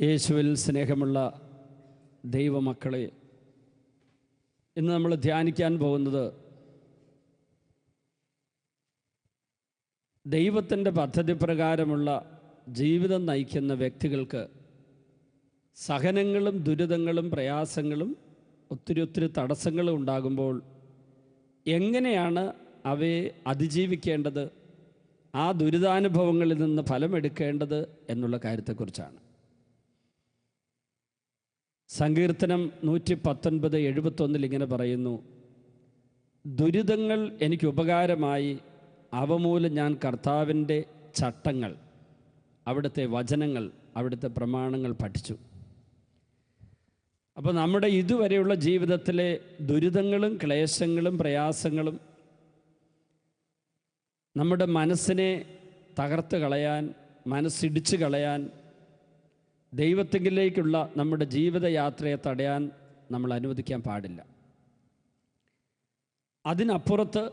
യേശുവിൽ സ്നേഹമുള്ള ദൈവമക്കളെ ഇന്ന് നമ്മൾ ധ്യാനിക്കാൻ പോകുന്നത് ദൈവത്തിന്റെ പദ്ധതി പ്രകാരമുള്ള ജീവിതം നയിക്കുന്ന വ്യക്തികൾക്ക് സഹനങ്ങളും ദുരിതങ്ങളും പ്രയാസങ്ങളും ഒത്തിരി ഒത്തിരി തടസ്സങ്ങളും ഉണ്ടാകുമ്പോൾ എങ്ങനെയാണ് അവയെ അതിജീവിക്കേണ്ടത് ആ ദുരിതാനുഭവങ്ങളിൽ നിന്ന് ഫലമെടുക്കേണ്ടത് എന്നുള്ള കാര്യത്തെക്കുറിച്ചാണ്. സങ്കീർത്തനം നൂറ്റി പത്തൊൻപത് എഴുപത്തൊന്നിൽ ഇങ്ങനെ പറയുന്നു ദുരിതങ്ങൾ എനിക്ക് ഉപകാരമായി അവമൂലം ഞാൻ കർത്താവിന്റെ ചട്ടങ്ങൾ അവിടുത്തെ വചനങ്ങൾ അവിടുത്തെ പ്രമാണങ്ങൾ പഠിച്ചു. അപ്പോൾ നമ്മുടെ ഇതുവരെയുള്ള ജീവിതത്തിലെ ദുരിതങ്ങളും ക്ലേശങ്ങളും പ്രയാസങ്ങളും നമ്മുടെ മനസ്സിനെ തകർത്ത് കളയാൻ മനസ്സിടിച്ച് കളയാൻ ദൈവത്തെങ്കിലേക്കുള്ള നമ്മുടെ ജീവിതയാത്രയെ തടയാൻ നമ്മൾ അനുവദിക്കാൻ പാടില്ല. അതിനപ്പുറത്ത്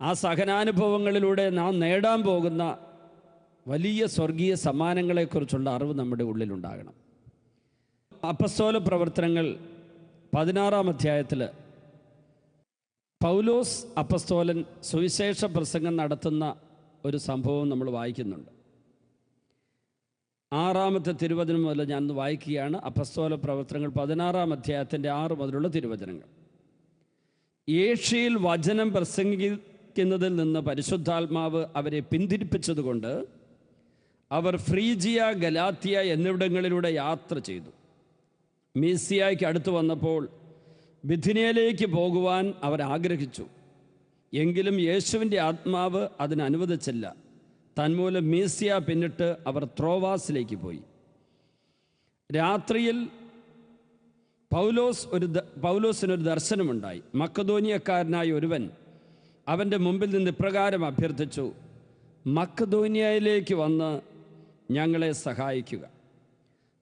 ആ സഹനാനുഭവങ്ങളിലൂടെ നാം നേടാൻ പോകുന്ന വലിയ സ്വർഗീയ സമ്മാനങ്ങളെക്കുറിച്ചുള്ള അറിവ് നമ്മുടെ ഉള്ളിലുണ്ടാകണം. അപ്പസ്തോല പ്രവർത്തനങ്ങൾ പതിനാറാം അധ്യായത്തിൽ പൗലോസ് അപ്പസ്തോലൻ സുവിശേഷ പ്രസംഗം നടത്തുന്ന ഒരു സംഭവം നമ്മൾ വായിക്കുന്നുണ്ട്. ആറാമത്തെ തിരുവചനം മുതൽ ഞാൻ വായിക്കുകയാണ്. അപസ്തോല പ്രവർത്തനങ്ങൾ പതിനാറാം അധ്യായത്തിന്റെ ആറ് മുതലുള്ള തിരുവചനങ്ങൾ. ഏഷ്യയിൽ വചനം പ്രസംഗിക്കുന്നതിൽ നിന്ന് പരിശുദ്ധാത്മാവ് അവരെ പിന്തിരിപ്പിച്ചതുകൊണ്ട് അവർ ഫ്രീജിയ ഗലാത്തിയ എന്നിവിടങ്ങളിലൂടെ യാത്ര ചെയ്തു. മീസിയായ്ക്ക് അടുത്ത് വന്നപ്പോൾ ബിഥിനയിലേക്ക് പോകുവാൻ അവർ ആഗ്രഹിച്ചു. എങ്കിലും യേശുവിന്റെ ആത്മാവ് അതിന് അനുവദിച്ചില്ല തന്മൂലം മീസിയ പിന്നിട്ട് അവർ ത്രോവാസിലേക്ക് പോയി. രാത്രിയിൽ പൗലോസ് ഒരു പൗലോസിനൊരു ദർശനമുണ്ടായി. മക്കധോനിയക്കാരനായ ഒരുവൻ അവന്റെ മുമ്പിൽ നിന്ന് ഇപ്രകാരം അഭ്യർത്ഥിച്ചു മക്കധോനിയയിലേക്ക് വന്ന് ഞങ്ങളെ സഹായിക്കുക.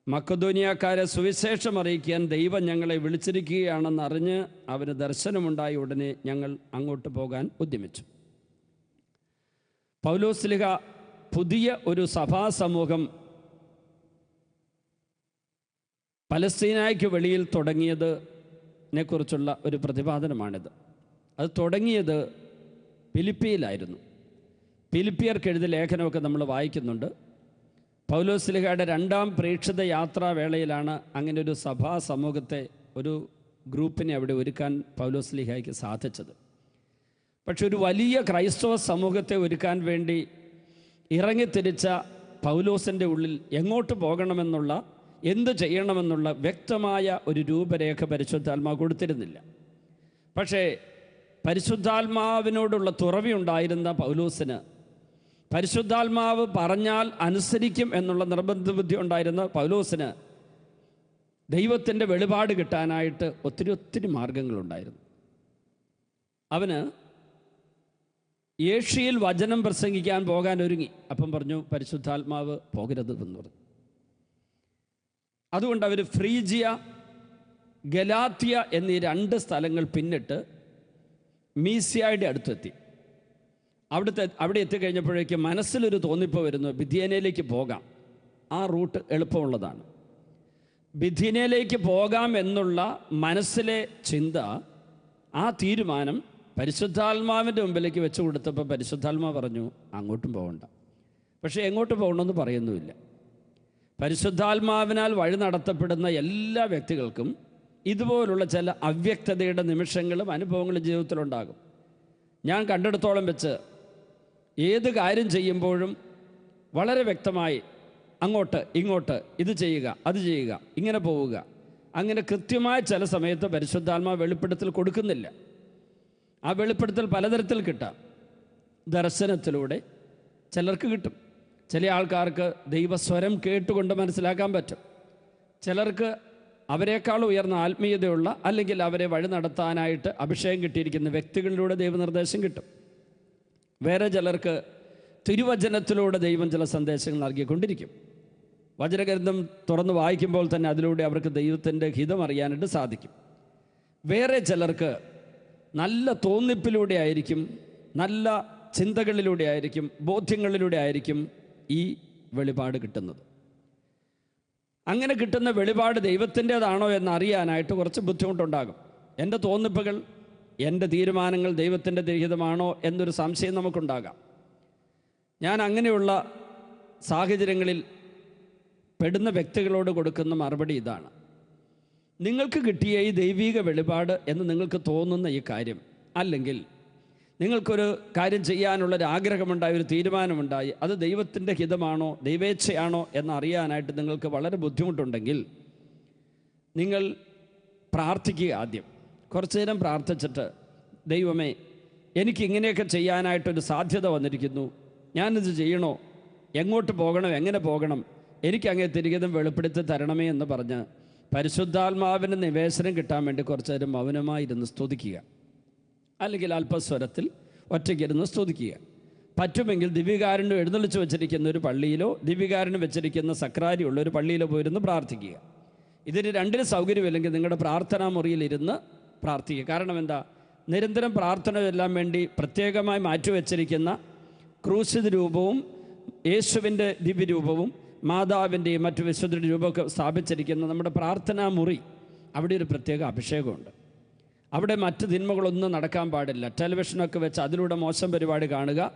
മക്കധോനിയക്കാരെ സുവിശേഷം അറിയിക്കാൻ ദൈവം ഞങ്ങളെ വിളിച്ചിരിക്കുകയാണെന്ന് അറിഞ്ഞ് അവന് ദർശനമുണ്ടായ ഉടനെ ഞങ്ങൾ അങ്ങോട്ട് പോകാൻ ഉദ്യമിച്ചു. പൗലോസ്ലിഹ പുതിയ ഒരു സഭാ സമൂഹം പലസ്തീനായ്ക്ക് വെളിയിൽ തുടങ്ങിയത് കുറിച്ചുള്ള ഒരു പ്രതിപാദനമാണിത്. അത് തുടങ്ങിയത് ഫിലിപ്പിയിലായിരുന്നു. ഫിലിപ്പിയർക്ക് എഴുതിയ ലേഖനമൊക്കെ നമ്മൾ വായിക്കുന്നുണ്ട്. പൗലോസ്ലിഹയുടെ രണ്ടാം പ്രേക്ഷിത യാത്രാവേളയിലാണ് അങ്ങനെ ഒരു സഭാ സമൂഹത്തെ ഒരു ഗ്രൂപ്പിനെ അവിടെ ഒരുക്കാൻ പൗലോസ്ലിഹയ്ക്ക് സാധിച്ചത്. പക്ഷെ ഒരു വലിയ ക്രൈസ്തവ സമൂഹത്തെ ഒരുക്കാൻ വേണ്ടി ഇറങ്ങിത്തിരിച്ച പൗലോസിന്റെ ഉള്ളിൽ എങ്ങോട്ട് പോകണമെന്നുള്ള എന്ത് ചെയ്യണമെന്നുള്ള വ്യക്തമായ ഒരു രൂപരേഖ പരിശുദ്ധാത്മാവ് കൊടുത്തിരുന്നില്ല. പക്ഷേ പരിശുദ്ധാത്മാവിനോടുള്ള തുറവിയുണ്ടായിരുന്ന പൗലോസിന് പരിശുദ്ധാത്മാവ് പറഞ്ഞാൽ അനുസരിക്കും എന്നുള്ള നിർബന്ധ ബുദ്ധി ഉണ്ടായിരുന്ന പൗലോസിന് ദൈവത്തിന്റെ വെളിപാട് കിട്ടാനായിട്ട് ഒത്തിരി ഒത്തിരി മാർഗങ്ങളുണ്ടായിരുന്നു. അവന് ഏഷ്യയിൽ വചനം പ്രസംഗിക്കാൻ പോകാൻ ഒരുങ്ങി. അപ്പം പറഞ്ഞു പരിശുദ്ധാത്മാവ് പോകരുത് എന്ന് പറഞ്ഞു. അതുകൊണ്ട് അവർ ഫ്രീജിയ ഗലാത്തിയ എന്നീ രണ്ട് സ്ഥലങ്ങൾ പിന്നിട്ട് മീസിയായുടെ അടുത്തെത്തി. അവിടുത്തെ അവിടെ എത്തിക്കഴിഞ്ഞപ്പോഴേക്ക് മനസ്സിലൊരു തോന്നിപ്പ് വരുന്നു. ബിഥിയനയിലേക്ക് പോകാം. ആ റൂട്ട് എളുപ്പമുള്ളതാണ്. ബിഥിനയിലേക്ക് പോകാം എന്നുള്ള മനസ്സിലെ ചിന്ത ആ തീരുമാനം പരിശുദ്ധാത്മാവിന്റെ മുമ്പിലേക്ക് വെച്ച് കൊടുത്തപ്പോൾ പരിശുദ്ധാത്മാവ് പറഞ്ഞു അങ്ങോട്ടും പോകണ്ട പക്ഷേ എങ്ങോട്ട് പോകണമെന്ന് പറയുന്നുമില്ല. പരിശുദ്ധാത്മാവിനാൽ വഴി നടത്തപ്പെടുന്ന എല്ലാ വ്യക്തികൾക്കും ഇതുപോലുള്ള ചില അവ്യക്തതയുടെ നിമിഷങ്ങളും അനുഭവങ്ങളും ജീവിതത്തിലുണ്ടാകും. ഞാൻ കണ്ടെടുത്തോളം വെച്ച് ഏത് കാര്യം ചെയ്യുമ്പോഴും വളരെ വ്യക്തമായി അങ്ങോട്ട് ഇങ്ങോട്ട് ഇത് ചെയ്യുക അത് ചെയ്യുക ഇങ്ങനെ പോവുക. അങ്ങനെ കൃത്യമായ ചില സമയത്ത് പരിശുദ്ധാത്മാവ് വെളിപ്പെടുത്തൽ കൊടുക്കുന്നില്ല. ആ വെളിപ്പെടുത്തൽ പലതരത്തിൽ കിട്ടാം. ദർശനത്തിലൂടെ ചിലർക്ക് കിട്ടും. ചില ആൾക്കാർക്ക് ദൈവസ്വരം കേട്ടുകൊണ്ട് മനസ്സിലാക്കാൻ പറ്റും. ചിലർക്ക് അവരെക്കാൾ ഉയർന്ന ആത്മീയതയുള്ള അല്ലെങ്കിൽ അവരെ വഴി നടത്താനായിട്ട് അഭിഷേകം കിട്ടിയിരിക്കുന്ന വ്യക്തികളിലൂടെ ദൈവനിർദ്ദേശം കിട്ടും. വേറെ ചിലർക്ക് തിരുവചനത്തിലൂടെ ദൈവം ചില സന്ദേശങ്ങൾ നൽകിക്കൊണ്ടിരിക്കും. വചനഗ്രന്ഥം തുറന്ന് വായിക്കുമ്പോൾ തന്നെ അതിലൂടെ അവർക്ക് ദൈവത്തിന്റെ ഹിതം അറിയാനായിട്ട് സാധിക്കും. വേറെ ചിലർക്ക് നല്ല തോന്നിപ്പിലൂടെ ആയിരിക്കും നല്ല ചിന്തകളിലൂടെ ആയിരിക്കും ബോധ്യങ്ങളിലൂടെ ആയിരിക്കും ഈ വെളിപാട് കിട്ടുന്നത്. അങ്ങനെ കിട്ടുന്ന വെളിപാട് ദൈവത്തിന്റേതാണോ എന്ന് അറിയാനായിട്ട് കുറച്ച് ബുദ്ധിമുട്ടുണ്ടാകും. എന്റെ തോന്നിപ്പുകൾ എന്റെ തീരുമാനങ്ങൾ ദൈവത്തിന്റെ ദേഹിതമാണോ എന്നൊരു സംശയം നമുക്കുണ്ടാകാം. ഞാൻ അങ്ങനെയുള്ള സാഹചര്യങ്ങളിൽ പെടുന്ന വ്യക്തികളോട് കൊടുക്കുന്ന മറുപടി ഇതാണ്. നിങ്ങൾക്ക് കിട്ടിയ ഈ ദൈവീക വെളിപാട് എന്ന് നിങ്ങൾക്ക് തോന്നുന്ന ഈ കാര്യം. അല്ലെങ്കിൽ നിങ്ങൾക്കൊരു കാര്യം ചെയ്യാനുള്ളൊരു ആഗ്രഹമുണ്ടായി ഒരു തീരുമാനമുണ്ടായി അത് ദൈവത്തിന്റെ ഹിതമാണോ ദൈവേച്ഛയാണോ എന്നറിയാനായിട്ട് നിങ്ങൾക്ക് വളരെ ബുദ്ധിമുട്ടുണ്ടെങ്കിൽ നിങ്ങൾ പ്രാർത്ഥിക്കുക ആദ്യം. കുറച്ചു നേരം പ്രാർത്ഥിച്ചിട്ട് ദൈവമേ എനിക്ക് ഇങ്ങനെയൊക്കെ ചെയ്യാനായിട്ടൊരു സാധ്യത വന്നിരിക്കുന്നു. ഞാനിത് ചെയ്യണോ? എങ്ങോട്ട് പോകണം? എങ്ങനെ പോകണം? എനിക്ക് അങ്ങേ വെളിപ്പെടുത്തി തരണമേ എന്ന് പറഞ്ഞ് പരിശുദ്ധാത്മാവിന് നിവേശനം കിട്ടാൻ വേണ്ടി കുറച്ചു നേരം മൗനമായിരുന്ന് സ്തുതിക്കുക. അല്ലെങ്കിൽ അല്പസ്വരത്തിൽ ഒറ്റയ്ക്കിരുന്ന് സ്തുതിക്കുക. പറ്റുമെങ്കിൽ ദിവ്യകാരുണ്യം എഴുന്നള്ളിച്ച് വെച്ചിരിക്കുന്ന ഒരു പള്ളിയിലോ ദിവ്യകാരുണ്യം വെച്ചിരിക്കുന്ന സക്രാരിയുള്ള ഒരു പള്ളിയിലോ പോയിരുന്ന് പ്രാർത്ഥിക്കുക. ഇതിന് രണ്ടിന് സൗകര്യമില്ലെങ്കിൽ നിങ്ങളുടെ പ്രാർത്ഥനാ മുറിയിലിരുന്ന് പ്രാർത്ഥിക്കുക. കാരണം എന്താ? നിരന്തരം പ്രാർത്ഥന എല്ലാം വേണ്ടി പ്രത്യേകമായി മാറ്റിവെച്ചിരിക്കുന്ന ക്രൂശിത രൂപവും യേശുവിന്റെ ദിവ്യരൂപവും മാതാവിന്റെയും മറ്റു വിശുദ്ധരുടെ രൂപമൊക്കെ സ്ഥാപിച്ചിരിക്കുന്ന നമ്മുടെ പ്രാർത്ഥനാ മുറി അവിടെ ഒരു പ്രത്യേക അഭിഷേകമുണ്ട്. അവിടെ മറ്റ് തിന്മകളൊന്നും നടക്കാൻ പാടില്ല. ടെലിവിഷനൊക്കെ വെച്ച് അതിലൂടെ മോശം പരിപാടി കാണുക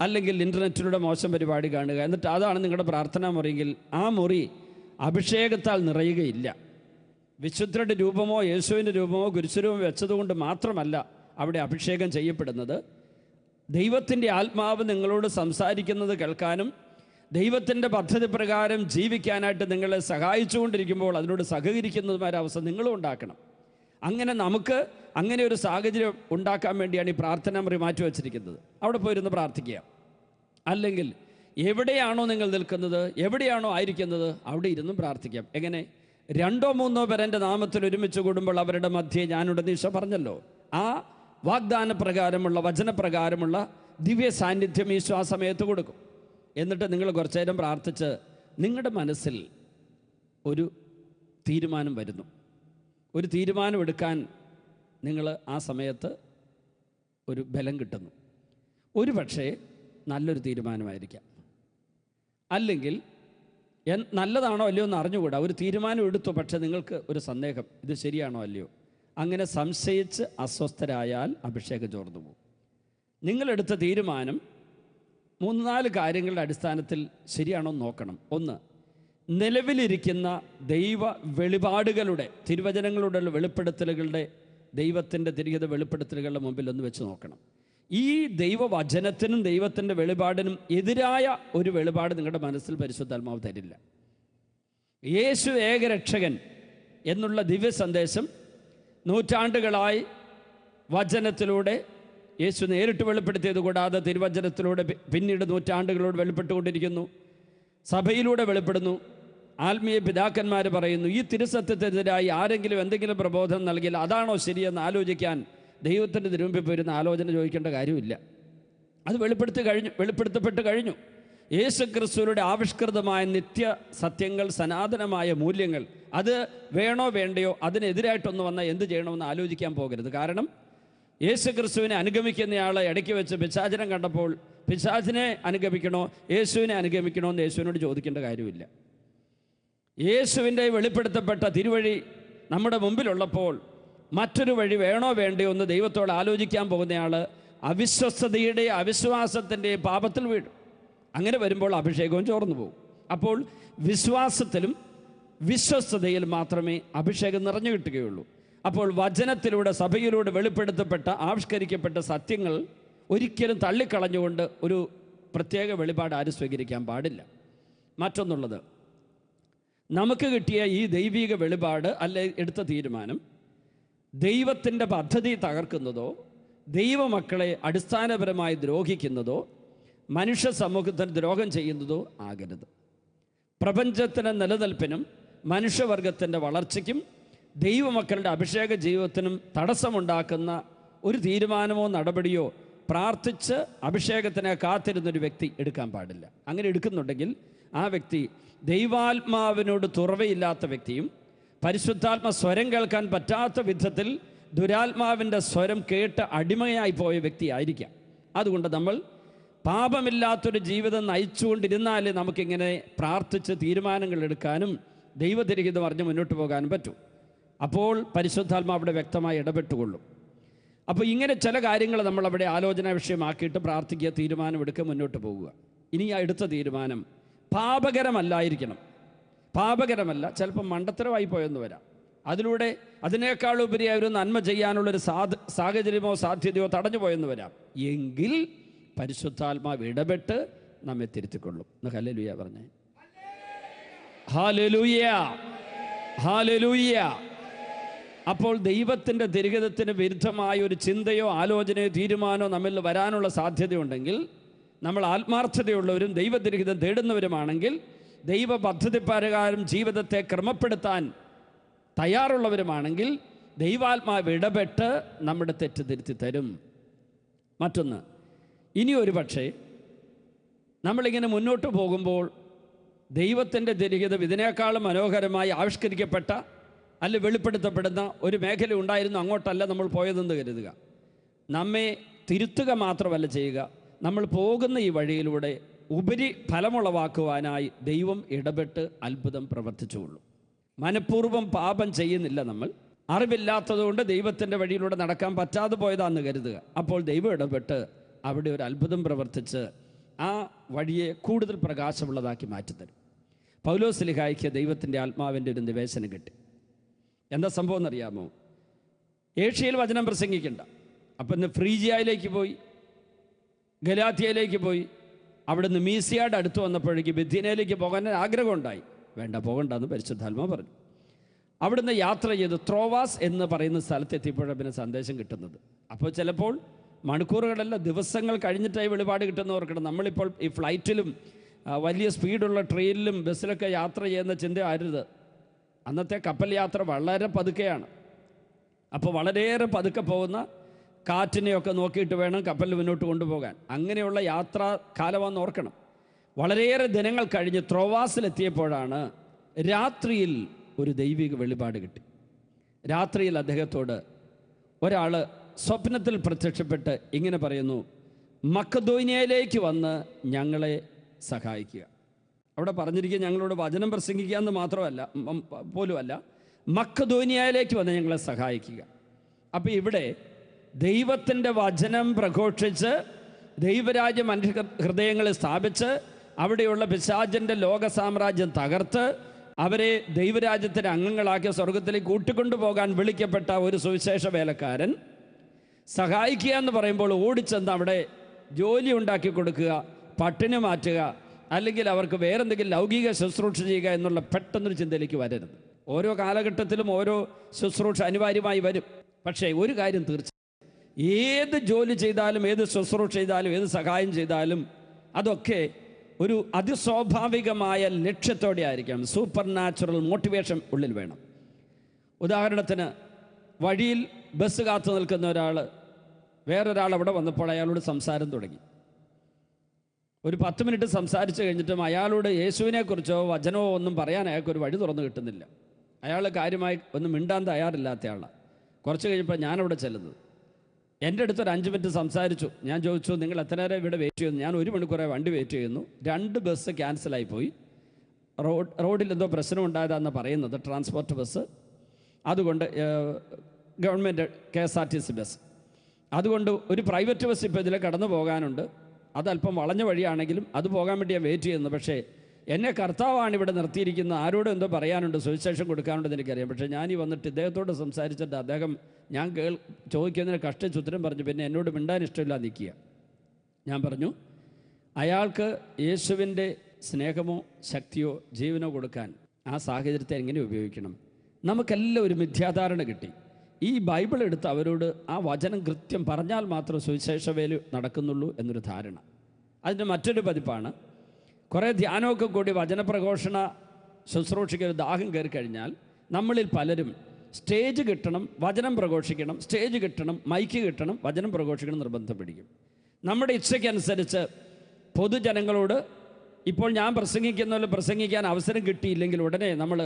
അല്ലെങ്കിൽ ഇന്റർനെറ്റിലൂടെ മോശം പരിപാടി കാണുക. എന്നിട്ട് അതാണ് നിങ്ങളുടെ പ്രാർത്ഥനാ മുറിയെങ്കിൽ ആ മുറി അഭിഷേകത്താൽ നിറയുകയില്ല. വിശുദ്ധരുടെ രൂപമോ യേശുവിന്റെ രൂപമോ ഗുരുസ്വരൂപം വെച്ചതുകൊണ്ട് മാത്രമല്ല അവിടെ അഭിഷേകം ചെയ്യപ്പെടുന്നത്. ദൈവത്തിന്റെ ആത്മാവ് നിങ്ങളോട് സംസാരിക്കുന്നത് കേൾക്കാനും ദൈവത്തിന്റെ പദ്ധതി പ്രകാരം ജീവിക്കാനായിട്ട് നിങ്ങളെ സഹായിച്ചുകൊണ്ടിരിക്കുമ്പോൾ അതിനോട് സഹകരിക്കുന്നതുമാരവസ്ഥ നിങ്ങളും ഉണ്ടാക്കണം. അങ്ങനെ നമുക്ക് അങ്ങനെ ഒരു സാഹചര്യം ഉണ്ടാക്കാൻ വേണ്ടിയാണ് ഈ പ്രാർത്ഥന മുറി മാറ്റി വച്ചിരിക്കുന്നത്. അവിടെ പോയിരുന്ന് പ്രാർത്ഥിക്കുക. അല്ലെങ്കിൽ എവിടെയാണോ നിങ്ങൾ നിൽക്കുന്നത് എവിടെയാണോ ആയിരിക്കുന്നത് അവിടെ ഇരുന്നും പ്രാർത്ഥിക്കാം. എങ്ങനെ? രണ്ടോ മൂന്നോ പേർ എന്റെ നാമത്തിൽ ഒരുമിച്ച് കൂടുമ്പോൾ അവരുടെ മധ്യേ ഞാനുടെ ഈശോ പറഞ്ഞല്ലോ. ആ വാഗ്ദാന പ്രകാരമുള്ള വചനപ്രകാരമുള്ള ദിവ്യ സാന്നിധ്യം ഈശോ ആ സമയത്ത് കൊടുക്കും. എന്നിട്ട് നിങ്ങൾ കുറച്ചു നേരം പ്രാർത്ഥിച്ച് നിങ്ങളുടെ മനസ്സിൽ ഒരു തീരുമാനം വരുന്നു. ഒരു തീരുമാനമെടുക്കാൻ നിങ്ങൾ ആ സമയത്ത് ഒരു ബലം കിട്ടുന്നു. ഒരു പക്ഷേ നല്ലൊരു തീരുമാനമായിരിക്കാം. അല്ലെങ്കിൽ നല്ലതാണോ അല്ലയോ എന്ന് അറിഞ്ഞുകൂടാ. ഒരു തീരുമാനം എടുത്തു പക്ഷേ നിങ്ങൾക്ക് ഒരു സന്ദേഹം ഇത് ശരിയാണോ അല്ലയോ? അങ്ങനെ സംശയിച്ച് അസ്വസ്ഥരായാൽ അഭിഷേകം ചോർന്നു പോകും നിങ്ങളെടുത്ത തീരുമാനം മൂന്ന് നാല് കാര്യങ്ങളുടെ അടിസ്ഥാനത്തിൽ ശരിയാണോ നോക്കണം. ഒന്ന് നിലവിലിരിക്കുന്ന ദൈവ വെളിപാടുകളുടെ തിരുവചനങ്ങളുടെ വെളിപ്പെടുത്തലുകളുടെ ദൈവത്തിന്റെ തിരികത വെളിപ്പെടുത്തലുകളുടെ മുമ്പിൽ ഒന്ന് വെച്ച് നോക്കണം. ഈ ദൈവവചനത്തിനും ദൈവത്തിന്റെ വെളിപാടിനും എതിരായ ഒരു വെളിപാട് നിങ്ങളുടെ മനസ്സിൽ പരിശുദ്ധാത്മാവ് തരില്ല. യേശു ഏകരക്ഷകൻ എന്നുള്ള ദിവ്യ സന്ദേശം നൂറ്റാണ്ടുകളായി വചനത്തിലൂടെ യേശു നേരിട്ട് വെളിപ്പെടുത്തിയത് കൂടാതെ തിരുവചനത്തിലൂടെ പിന്നീട് നൂറ്റാണ്ടുകളോട് വെളിപ്പെട്ടുകൊണ്ടിരിക്കുന്നു. സഭയിലൂടെ വെളിപ്പെടുന്നു. ആത്മീയ പിതാക്കന്മാർ പറയുന്നു ഈ തിരുസത്യത്തിനെതിരായി ആരെങ്കിലും എന്തെങ്കിലും പ്രബോധനം നൽകിയാൽ അതാണോ ശരിയെന്ന് ആലോചിക്കാൻ ദൈവത്തിന്റെ തിരുമുമ്പിൽ വരുന്ന ആലോചന ചോദിക്കേണ്ട കാര്യമില്ല. അത് വെളിപ്പെടുത്തി കഴിഞ്ഞു വെളിപ്പെടുത്തപ്പെട്ട് കഴിഞ്ഞു. യേശു ക്രിസ്തുവിയുടെ ആവിഷ്കൃതമായ നിത്യ സത്യങ്ങൾ സനാതനമായ മൂല്യങ്ങൾ അത് വേണോ വേണ്ടയോ അതിനെതിരായിട്ടൊന്ന് വന്നാൽ എന്ത് ചെയ്യണമെന്ന് ആലോചിക്കാൻ പോകരുത്. കാരണം യേശു ക്രിസ്തുവിനെ അനുഗമിക്കുന്നയാളെ ഇടയ്ക്ക് വെച്ച് പിശാചനം കണ്ടപ്പോൾ പിശാചിനെ അനുഗമിക്കണോ യേശുവിനെ അനുഗമിക്കണോ എന്ന് യേശുവിനോട് ചോദിക്കേണ്ട കാര്യമില്ല. യേശുവിന്റെ വെളിപ്പെടുത്തപ്പെട്ട തിരുവഴി നമ്മുടെ മുമ്പിലുള്ളപ്പോൾ മറ്റൊരു വഴി വേണോ വേണ്ടയോ എന്ന് ദൈവത്തോട് ആലോചിക്കാൻ പോകുന്നയാൾ അവിശ്വസ്തയുടെ അവിശ്വാസത്തിന്റെ പാപത്തിൽ വീഴും. അങ്ങനെ വരുമ്പോൾ അഭിഷേകവും ചോർന്നു പോകും. അപ്പോൾ വിശ്വാസത്തിലും വിശ്വസ്തതയിൽ മാത്രമേ അഭിഷേകം നിറഞ്ഞു കിട്ടുകയുള്ളൂ. അപ്പോൾ വചനത്തിലൂടെ സഭയിലൂടെ വെളിപ്പെടുത്തപ്പെട്ട ആവിഷ്കരിക്കപ്പെട്ട സത്യങ്ങൾ ഒരിക്കലും തള്ളിക്കളഞ്ഞുകൊണ്ട് ഒരു പ്രത്യേക വെളിപാട് ആരും സ്വീകരിക്കാൻ പാടില്ല. മറ്റൊന്നുള്ളത് നമുക്ക് കിട്ടിയ ഈ ദൈവിക വെളിപാട് അല്ലെ എടുത്ത തീരുമാനം ദൈവത്തിന്റെ പദ്ധതി തകർക്കുന്നതോ ദൈവമക്കളെ അടിസ്ഥാനപരമായി ദ്രോഹിക്കുന്നതോ മനുഷ്യ സമൂഹത്തിന് ദ്രോഹം ചെയ്യുന്നതോ ആകരുത്. പ്രപഞ്ചത്തിന് നിലനിൽപ്പിനും മനുഷ്യവർഗത്തിന്റെ വളർച്ചയ്ക്കും ദൈവമക്കളുടെ അഭിഷേക ജീവിതത്തിനും തടസ്സമുണ്ടാക്കുന്ന ഒരു തീരുമാനമോ നടപടിയോ പ്രാർത്ഥിച്ച് അഭിഷേകത്തിനെ കാത്തിരുന്നൊരു വ്യക്തി എടുക്കാൻ പാടില്ല. അങ്ങനെ എടുക്കുന്നുണ്ടെങ്കിൽ ആ വ്യക്തി ദൈവാത്മാവിനോട് തുറവയില്ലാത്ത വ്യക്തിയും പരിശുദ്ധാത്മ സ്വരം കേൾക്കാൻ പറ്റാത്ത വിധത്തിൽ ദുരാത്മാവിന്റെ സ്വരം കേട്ട് അടിമയായി പോയ വ്യക്തിയായിരിക്കാം അതുകൊണ്ട് നമ്മൾ പാപമില്ലാത്തൊരു ജീവിതം നയിച്ചുകൊണ്ടിരുന്നാലേ നമുക്കിങ്ങനെ പ്രാർത്ഥിച്ച് തീരുമാനങ്ങൾ എടുക്കാനും ദൈവതിരഹിതം അറിഞ്ഞ് മുന്നോട്ട് പോകാനും പറ്റും. അപ്പോൾ പരിശുദ്ധാത്മ അവിടെ വ്യക്തമായി ഇടപെട്ടുകൊള്ളും. അപ്പോൾ ഇങ്ങനെ ചില കാര്യങ്ങൾ നമ്മൾ അവിടെ ആലോചന വിഷയമാക്കിയിട്ട് പ്രാർത്ഥിക്കുക തീരുമാനമെടുക്കുക മുന്നോട്ട് പോവുക ഇനി ആ എടുത്ത തീരുമാനം പാപകരമല്ലായിരിക്കണം. പാപകരമല്ല ചിലപ്പോൾ മണ്ടത്തരമായി പോയെന്ന് വരാം. അതിലൂടെ അതിനേക്കാൾ ഉപരിയായി ഒരു നന്മ ചെയ്യാനുള്ളൊരു സാധ സാഹചര്യമോ സാധ്യതയോ തടഞ്ഞു പോയെന്ന് വരാം. എങ്കിൽ പരിശുദ്ധാത്മാവ് ഇടപെട്ട് നമ്മെ തിരുത്തിക്കൊള്ളും. എന്ന് ഹല്ലേലൂയ പറഞ്ഞേ. ഹാലലൂയ ഹാലലൂയ അപ്പോൾ ദൈവത്തിന്റെ തിരുഗതത്തിന് വിരുദ്ധമായ ഒരു ചിന്തയോ ആലോചനയോ തീരുമാനമോ നമ്മിൽ വരാനുള്ള സാധ്യതയുണ്ടെങ്കിൽ നമ്മൾ ആത്മാർത്ഥതയുള്ളവരും ദൈവതിരഹിതം തേടുന്നവരുമാണെങ്കിൽ ദൈവ പദ്ധതി പ്രകാരം ജീവിതത്തെ ക്രമപ്പെടുത്താൻ തയ്യാറുള്ളവരുമാണെങ്കിൽ ദൈവാത്മാവ് ഇടപെട്ട് നമ്മുടെ തെറ്റ് തിരുത്തി തരും. മറ്റൊന്ന് ഇനി ഒരു പക്ഷേ നമ്മളിങ്ങനെ മുന്നോട്ട് പോകുമ്പോൾ ദൈവത്തിന്റെ തിരികതം ഇതിനേക്കാളും മനോഹരമായി ആവിഷ്കരിക്കപ്പെട്ട അല്ല വെളിപ്പെടുത്തപ്പെടുന്ന ഒരു മേഖല ഉണ്ടായിരുന്നു അങ്ങോട്ടല്ല നമ്മൾ പോയതെന്ന് കരുതുക. നമ്മെ തിരുത്തുക മാത്രമല്ല ചെയ്യുക നമ്മൾ പോകുന്ന ഈ വഴിയിലൂടെ ഉപരി ഫലമുളവാക്കുവാനായി ദൈവം ഇടപെട്ട് അത്ഭുതം പ്രവർത്തിച്ചുകൊള്ളും. മനഃപൂർവം പാപം ചെയ്യുന്നില്ല നമ്മൾ. അറിവില്ലാത്തതുകൊണ്ട് ദൈവത്തിന്റെ വഴിയിലൂടെ നടക്കാൻ പറ്റാതെ പോയതാന്ന് കരുതുക. അപ്പോൾ ദൈവം ഇടപെട്ട് അവിടെ ഒരു അത്ഭുതം പ്രവർത്തിച്ച് ആ വഴിയെ കൂടുതൽ പ്രകാശമുള്ളതാക്കി മാറ്റിത്തരും. പൗലോസ് പൗലോസ്ലിഹായിക്ക് ദൈവത്തിന്റെ ആത്മാവിന്റെ ഒരു നിവേശനം കിട്ടി. എന്താ സംഭവം എന്നറിയാമോ? ഏഷ്യയിൽ വചനം പ്രസംഗിക്കണ്ട. അപ്പം ഇന്ന് ഫ്രീജിയയിലേക്ക് പോയി ഗലാത്തിയയിലേക്ക് പോയി അവിടെ നിന്ന് മീസിയാട് അടുത്ത് വന്നപ്പോഴേക്ക് ബിദ്ദീനയിലേക്ക് പോകാൻ ആഗ്രഹമുണ്ടായി. വേണ്ട പോകണ്ടെന്ന് പരിശുദ്ധാത്മ പറഞ്ഞു. അവിടുന്ന് യാത്ര ചെയ്ത് ത്രോവാസ് എന്ന് പറയുന്ന സ്ഥലത്തെത്തിയപ്പോഴാണ് പിന്നെ സന്ദേശം കിട്ടുന്നത്. അപ്പോൾ ചിലപ്പോൾ മണിക്കൂറുകളല്ല ദിവസങ്ങൾ കഴിഞ്ഞിട്ടായി വെളിപാട് കിട്ടുന്നവർക്കിട നമ്മളിപ്പോൾ ഈ ഫ്ലൈറ്റിലും വലിയ സ്പീഡുള്ള ട്രെയിനിലും ബസ്സിലൊക്കെ യാത്ര ചെയ്യുന്ന ചിന്ത ആരുത്. അന്നത്തെ കപ്പൽ യാത്ര വളരെ പതുക്കെയാണ്. അപ്പോൾ വളരെയേറെ പതുക്കെ പോകുന്ന കാറ്റിനെയൊക്കെ നോക്കിയിട്ട് വേണം കപ്പലിൽ മുന്നോട്ട് കൊണ്ടുപോകാൻ. അങ്ങനെയുള്ള യാത്രാ കാലമാണെന്ന് ഓർക്കണം. വളരെയേറെ ദിനങ്ങൾ കഴിഞ്ഞ് ത്രോവാസിലെത്തിയപ്പോഴാണ് രാത്രിയിൽ ഒരു ദൈവിക വെളിപാട് കിട്ടി. രാത്രിയിൽ അദ്ദേഹത്തോട് ഒരാൾ സ്വപ്നത്തിൽ പ്രത്യക്ഷപ്പെട്ട് ഇങ്ങനെ പറയുന്നു മക്കദോനിയയിലേക്ക് വന്ന് ഞങ്ങളെ സഹായിക്കുക. അവിടെ പറഞ്ഞിരിക്കുക ഞങ്ങളോട് വചനം പ്രസംഗിക്കുക എന്ന് മാത്രമല്ല പോലുമല്ല. മക്കദോനിയയിലേക്ക് വന്ന് ഞങ്ങളെ സഹായിക്കുക. അപ്പോൾ ഇവിടെ ദൈവത്തിന്റെ വചനം പ്രഘോഷിച്ച് ദൈവരാജ്യം മനുഷ്യ ഹൃദയങ്ങളിൽ സ്ഥാപിച്ച് അവിടെയുള്ള പിശാചന്റെ ലോക സാമ്രാജ്യം തകർത്ത് അവരെ ദൈവരാജ്യത്തിന്റെ അംഗങ്ങളാക്കിയ സ്വർഗത്തിലേക്ക് കൂട്ടിക്കൊണ്ടു പോകാൻ വിളിക്കപ്പെട്ട ഒരു സുവിശേഷ വേലക്കാരൻ സഹായിക്കുക എന്ന് പറയുമ്പോൾ ഓടിച്ചെന്ന് അവിടെ ജോലി ഉണ്ടാക്കി കൊടുക്കുക പട്ടിണി മാറ്റുക അല്ലെങ്കിൽ അവർക്ക് വേറെന്തെങ്കിലും ലൗകിക ശുശ്രൂഷ ചെയ്യുക എന്നുള്ള പെട്ടെന്നൊരു ചിന്തയിലേക്ക് വരരുത്. ഓരോ കാലഘട്ടത്തിലും ഓരോ ശുശ്രൂഷ അനിവാര്യമായി വരും. പക്ഷേ ഒരു കാര്യം തീർച്ച ഏത് ജോലി ചെയ്താലും ഏത് ശുശ്രൂഷ ചെയ്താലും ഏത് സഹായം ചെയ്താലും അതൊക്കെ ഒരു അതിസ്വാഭാവികമായ ലക്ഷ്യത്തോടെ ആയിരിക്കണം. സൂപ്പർ നാച്ചുറൽ മോട്ടിവേഷൻ ഉള്ളിൽ വേണം. ഉദാഹരണത്തിന് വഴിയിൽ ബസ് കാത്തു നിൽക്കുന്ന ഒരാൾ വേറൊരാൾ അവിടെ വന്നപ്പോൾ അയാളോട് സംസാരം തുടങ്ങി. ഒരു പത്ത് മിനിറ്റ് സംസാരിച്ച് കഴിഞ്ഞിട്ടും അയാളോട് യേശുവിനെക്കുറിച്ചോ വചനമോ ഒന്നും പറയാൻ അയാൾക്ക് ഒരു വഴി തുറന്നു കിട്ടുന്നില്ല. അയാൾ കാര്യമായി ഒന്നും മിണ്ടാൻ തയ്യാറില്ലാത്ത ആളാണ് കുറച്ച് കഴിഞ്ഞപ്പോൾ ഞാനവിടെ ചെല്ലുന്നത് എന്റെ അടുത്ത് ഒരു അഞ്ച് മിനിറ്റ് സംസാരിച്ചു. ഞാൻ ചോദിച്ചു നിങ്ങൾ എത്ര നേരം ഇവിടെ വെയിറ്റ് ചെയ്യുന്നു? ഞാൻ ഒരു മണിക്കൂറെ വണ്ടി വെയിറ്റ് ചെയ്യുന്നു. രണ്ട് ബസ് ക്യാൻസലായി പോയി. റോഡ് റോഡിൽ എന്തോ പ്രശ്നം ഉണ്ടായതാണെന്ന് പറയുന്നത് ട്രാൻസ്പോർട്ട് ബസ്. അതുകൊണ്ട് government K S R T C bus. അതുകൊണ്ട് ഒരു പ്രൈവറ്റ് ബസ് ഇപ്പോൾ ഇതിൽ കടന്നു പോകാനുണ്ട്. അതല്പം വളഞ്ഞ വഴിയാണെങ്കിലും അത് പോകാൻ വേണ്ടി ഞാൻ വെയിറ്റ് ചെയ്യുന്നു. പക്ഷേ എന്നെ കർത്താവാണ് ഇവിടെ നിർത്തിയിരിക്കുന്നത്. ആരോടും എന്തോ പറയാനുണ്ട്. സുവിശേഷം കൊടുക്കാനുണ്ടെന്ന് എനിക്കറിയാം. പക്ഷേ ഞാൻ ഈ വന്നിട്ട് ഇദ്ദേഹത്തോട് സംസാരിച്ചിട്ട് അദ്ദേഹം ഞാൻ കേൾ ചോദിക്കുന്നതിന് കഷ്ടിച്ച് ഉത്തരം പറഞ്ഞു. പിന്നെ എന്നോട് മിണ്ടാൻ ഇഷ്ടമില്ല നിൽക്കുക. ഞാൻ പറഞ്ഞു അയാൾക്ക് യേശുവിന്റെ സ്നേഹമോ ശക്തിയോ ജീവനോ കൊടുക്കാൻ ആ സാഹചര്യത്തെ എങ്ങനെ ഉപയോഗിക്കണം? നമുക്കെല്ലാം ഒരു മിഥ്യാധാരണ കിട്ടി. ഈ ബൈബിൾ എടുത്ത് അവരോട് ആ വചനം കൃത്യം പറഞ്ഞാൽ മാത്രം സുവിശേഷ വേൽ നടക്കുന്നുള്ളൂ എന്നൊരു ധാരണ. അതിന്റെ മറ്റൊരു പതിപ്പാണ് കുറേ ധ്യാനമൊക്കെ കൂടി വചനപ്രഘോഷണ ശുശ്രൂഷയ്ക്ക് ഒരു ദാഹം കയറി കഴിഞ്ഞാൽ നമ്മളിൽ പലരും സ്റ്റേജ് കിട്ടണം വചനം പ്രഘോഷിക്കണം സ്റ്റേജ് കിട്ടണം മൈക്ക് കിട്ടണം വചനം പ്രഘോഷിക്കണം നിർബന്ധം പിടിക്കും നമ്മുടെ ഇച്ഛയ്ക്കനുസരിച്ച് പൊതുജനങ്ങളോട് ഇപ്പോൾ ഞാൻ പ്രസംഗിക്കുന്ന പോലെ പ്രസംഗിക്കാൻ അവസരം കിട്ടിയില്ലെങ്കിൽ ഉടനെ നമ്മൾ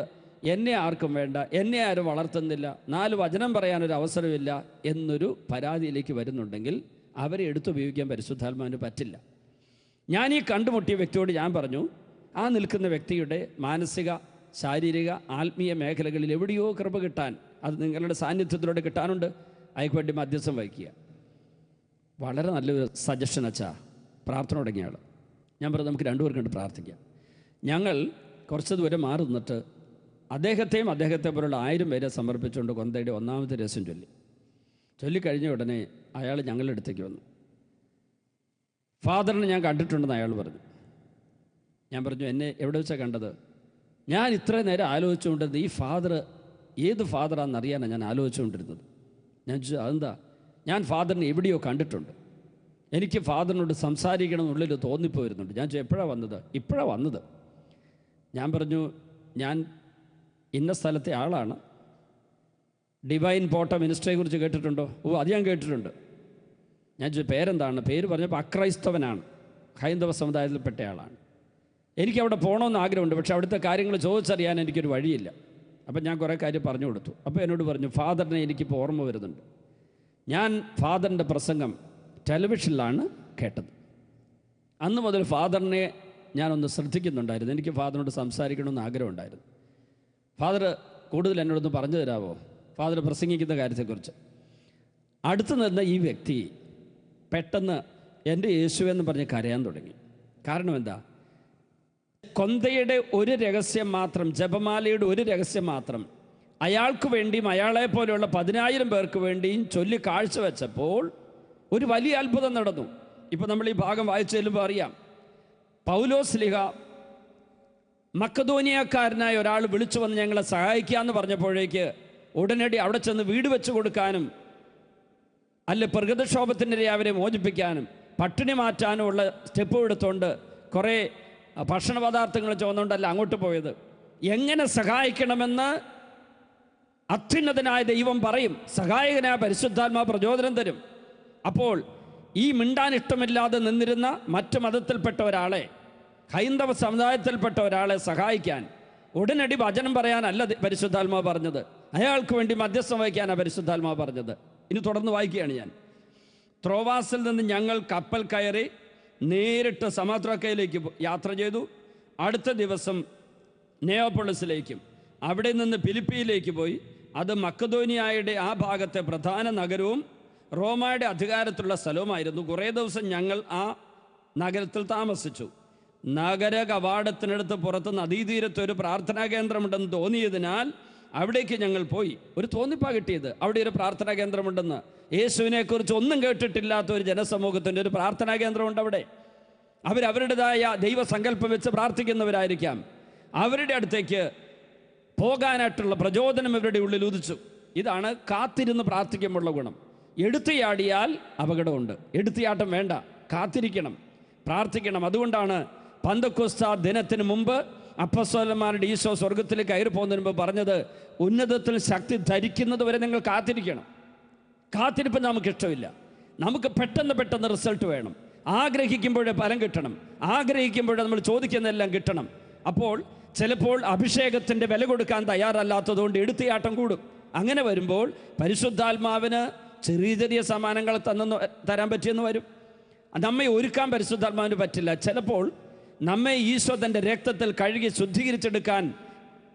എന്നെ ആർക്കും വേണ്ട എന്നെ ആരും വളർത്തുന്നില്ല നാല് വചനം പറയാനൊരു അവസരമില്ല എന്നൊരു പരാതിയിലേക്ക് വരുന്നുണ്ടെങ്കിൽ അവരെ എടുത്തുപയോഗിക്കാൻ പരിശുദ്ധാത്മാവിന് പറ്റില്ല. ഞാൻ ഈ കണ്ടുമുട്ടിയ വ്യക്തിയോട് ഞാൻ പറഞ്ഞു ആ നിൽക്കുന്ന വ്യക്തിയുടെ മാനസിക ശാരീരിക ആത്മീയ മേഖലകളിൽ എവിടെയോ കൃപ കിട്ടാൻ അത് നിങ്ങളുടെ സാന്നിധ്യത്തിലൂടെ കിട്ടാനുണ്ട്. അയക്ക് വേണ്ടി മധ്യസ്ഥം വഹിക്കുക. വളരെ നല്ലൊരു സജഷൻ അച്ഛാ. പ്രാർത്ഥന തുടങ്ങിയ ആൾ ഞാൻ പറഞ്ഞു നമുക്ക് രണ്ടുപേർക്കും വേണ്ടി പ്രാർത്ഥിക്കാം. ഞങ്ങൾ കുറച്ച് ദൂരം മാറി നിന്നിട്ട് അദ്ദേഹത്തെയും അദ്ദേഹത്തെ പോലുള്ള ആയിരം പേരെ സമർപ്പിച്ചുകൊണ്ട് കൊന്തയുടെ ഒന്നാമത്തെ രസം ചൊല്ലി. ചൊല്ലിക്കഴിഞ്ഞ ഉടനെ അയാൾ ഞങ്ങളുടെ അടുത്തേക്ക് വന്നു. ഫാദറിനെ ഞാൻ കണ്ടിട്ടുണ്ടെന്ന് അയാൾ പറഞ്ഞു. ഞാൻ പറഞ്ഞു എന്നെ എവിടെ വെച്ചാണ് കണ്ടത്? ഞാൻ ഇത്രയും നേരം ആലോചിച്ചുകൊണ്ടിരുന്നത് ഈ ഫാദർ ഏത് ഫാദറാണെന്ന് അറിയാനാണ് ഞാൻ ആലോചിച്ചുകൊണ്ടിരുന്നത്. ഞാൻ ചോദിച്ചു അതെന്താ? ഞാൻ ഫാദറിനെ എവിടെയോ കണ്ടിട്ടുണ്ട്. എനിക്ക് ഫാദറിനോട് സംസാരിക്കണം എന്നുള്ളിൽ തോന്നിപ്പോവുന്നുണ്ട് ഞാൻ എപ്പോഴാണ് വന്നത്? ഇപ്പോഴാണ് വന്നത്? ഞാൻ പറഞ്ഞു ഞാൻ ഇന്ന സ്ഥലത്തെ ആളാണ്. ഡിവൈൻ പോട്ട മിനിസ്ട്രിയെ കുറിച്ച് കേട്ടിട്ടുണ്ടോ? ഓ അത് ഞാൻ കേട്ടിട്ടുണ്ട്. ഞാൻ പേരെന്താണ്? പേര് പറഞ്ഞപ്പോൾ അക്രൈസ്തവനാണ്. ഹൈന്ദവ സമുദായത്തിൽപ്പെട്ട ആളാണ്. എനിക്ക് അവിടെ പോകണമെന്ന് ആഗ്രഹമുണ്ട് പക്ഷേ അവിടുത്തെ കാര്യങ്ങൾ ചോദിച്ചറിയാൻ എനിക്കൊരു വഴിയില്ല. അപ്പം ഞാൻ കുറേ കാര്യം പറഞ്ഞു കൊടുത്തു. അപ്പോൾ എന്നോട് പറഞ്ഞു ഫാദറിനെ എനിക്കിപ്പോൾ ഓർമ്മ വരുന്നുണ്ട്. ഞാൻ ഫാദറിന്റെ പ്രസംഗം ടെലിവിഷനിലാണ് കേട്ടത്. അന്ന് മുതൽ ഫാദറിനെ ഞാനൊന്ന് ശ്രദ്ധിക്കുന്നുണ്ടായിരുന്നു. എനിക്ക് ഫാദറിനോട് സംസാരിക്കണമെന്ന് ആഗ്രഹമുണ്ടായിരുന്നു. ഫാദർ കൂടുതൽ എന്നോടൊന്ന് പറഞ്ഞു തരാമോ? ഫാദർ പ്രസംഗിക്കുന്ന കാര്യത്തെക്കുറിച്ച്. അടുത്ത് നിന്ന ഈ വ്യക്തി പെട്ടെന്ന് എന്റെ യേശു എന്ന് പറഞ്ഞ് കരയാൻ തുടങ്ങി. കാരണം എന്താ? കൊന്തയുടെ ഒരു രഹസ്യം മാത്രം ജപമാലയുടെ ഒരു രഹസ്യം മാത്രം അയാൾക്ക് വേണ്ടിയും അയാളെ പോലെയുള്ള പതിനായിരം പേർക്ക് വേണ്ടിയും ചൊല്ലി കാഴ്ചവെച്ചപ്പോൾ ഒരു വലിയ അത്ഭുതം നടന്നു. ഇപ്പം നമ്മൾ ഈ ഭാഗം വായിച്ചു ചെല്ലുമ്പോൾ അറിയാം. പൗലോസ് ലിഹ മക്കതോനിയക്കാരനായ ഒരാൾ വിളിച്ചു വന്ന് ഞങ്ങളെ സഹായിക്കാമെന്ന് പറഞ്ഞപ്പോഴേക്ക് ഉടനടി അവിടെ ചെന്ന് വീട് വെച്ച് കൊടുക്കാനും അല്ല പ്രകൃതക്ഷോഭത്തിന്റെ അവരെ മോചിപ്പിക്കാനും പട്ടിണി മാറ്റാനുമുള്ള സ്റ്റെപ്പ് എടുത്തുകൊണ്ട് കുറേ ഭക്ഷണ പദാർത്ഥങ്ങൾ ചുവന്നുകൊണ്ടല്ല അങ്ങോട്ട് പോയത്. എങ്ങനെ സഹായിക്കണമെന്ന് അത്യുന്നതനായ ദൈവം പറയും. സഹായകനായ പരിശുദ്ധാത്മാ പ്രചോദനം തരും. അപ്പോൾ ഈ മിണ്ടാൻ ഇഷ്ടമില്ലാതെ നിന്നിരുന്ന മറ്റു മതത്തിൽപ്പെട്ട ഒരാളെ ഹൈന്ദവ സമുദായത്തിൽപ്പെട്ട ഒരാളെ സഹായിക്കാൻ ഉടനടി വചനം പറയാനല്ല പരിശുദ്ധാത്മാവ് പറഞ്ഞത്. അയാൾക്ക് വേണ്ടി മധ്യസ്ഥം വഹിക്കാനാണ് പരിശുദ്ധാത്മാവ് പറഞ്ഞത്. ഇനി തുടർന്ന് വായിക്കുകയാണ് ഞാൻ. ത്രോവാസിൽ നിന്ന് ഞങ്ങൾ കപ്പൽ കയറി നേരിട്ട് സമാത്രക്കയിലേക്ക് യാത്ര ചെയ്തു. അടുത്ത ദിവസം നേയോപ്പൊളിസിലേക്കും അവിടെ നിന്ന് ഫിലിപ്പിയിലേക്ക് പോയി. അത് മക്കധോനിയായുടെ ആ ഭാഗത്തെ പ്രധാന നഗരവും റോമയുടെ അധികാരത്തിലുള്ള സ്ഥലവുമായിരുന്നു. കുറേ ദിവസം ഞങ്ങൾ ആ നഗരത്തിൽ താമസിച്ചു. നഗര കവാടത്തിനടുത്ത് പുറത്ത് നദീതീരത്ത് ഒരു പ്രാർത്ഥനാ കേന്ദ്രമുണ്ടെന്ന് തോന്നിയതിനാൽ അവിടേക്ക് ഞങ്ങൾ പോയി. ഒരു തോന്നിപ്പാ കിട്ടിയത്. അവിടെ ഒരു പ്രാർത്ഥനാ കേന്ദ്രമുണ്ടെന്ന്. യേശുവിനെക്കുറിച്ച് ഒന്നും കേട്ടിട്ടില്ലാത്ത ഒരു ജനസമൂഹത്തിന്റെ ഒരു പ്രാർത്ഥനാ കേന്ദ്രമുണ്ട് അവിടെ. അവരവരുടേതായ ദൈവസങ്കല്പം വെച്ച് പ്രാർത്ഥിക്കുന്നവരായിരിക്കാം. അവരുടെ അടുത്തേക്ക് പോകാനായിട്ടുള്ള പ്രചോദനം ഇവരുടെ ഉള്ളിൽ ഉദിച്ചു. ഇതാണ് കാത്തിരുന്ന് പ്രാർത്ഥിക്കുമ്പോഴുള്ള ഗുണം. എടുത്തിയാടിയാൽ അപകടമുണ്ട്. എടുത്തിയാട്ടം വേണ്ട. കാത്തിരിക്കണം. പ്രാർത്ഥിക്കണം. അതുകൊണ്ടാണ് പന്തക്കുസ്ത ദിനത്തിന് മുമ്പ് അപ്പസ്വലന്മാരുടെ ഈശോ സ്വർഗത്തിലേക്ക് കയറി പോകുന്നതിന് മുമ്പ് പറഞ്ഞത് ഉന്നതത്തിൽ ശക്തി ധരിക്കുന്നത് വരെ നിങ്ങൾ കാത്തിരിക്കണം. കാത്തിരിപ്പ് നമുക്ക് ഇഷ്ടമില്ല. നമുക്ക് പെട്ടെന്ന് പെട്ടെന്ന് റിസൾട്ട് വേണം. ആഗ്രഹിക്കുമ്പോഴേ ഫലം കിട്ടണം. ആഗ്രഹിക്കുമ്പോഴേ നമ്മൾ ചോദിക്കുന്നതെല്ലാം കിട്ടണം. അപ്പോൾ ചിലപ്പോൾ അഭിഷേകത്തിന്റെ വില കൊടുക്കാൻ തയ്യാറല്ലാത്തതുകൊണ്ട് എടുത്തിയാട്ടം കൂടും. അങ്ങനെ വരുമ്പോൾ പരിശുദ്ധാത്മാവിന് ചെറിയ ചെറിയ സമ്മാനങ്ങൾ തന്നെ തരാൻ പറ്റിയെന്ന് വരും. നമ്മെ ഒരുക്കാൻ പരിശുദ്ധാത്മാവിന് പറ്റില്ല. ചിലപ്പോൾ നമ്മെ ഈശോ തന്റെ രക്തത്തിൽ കഴുകി ശുദ്ധീകരിച്ചെടുക്കാൻ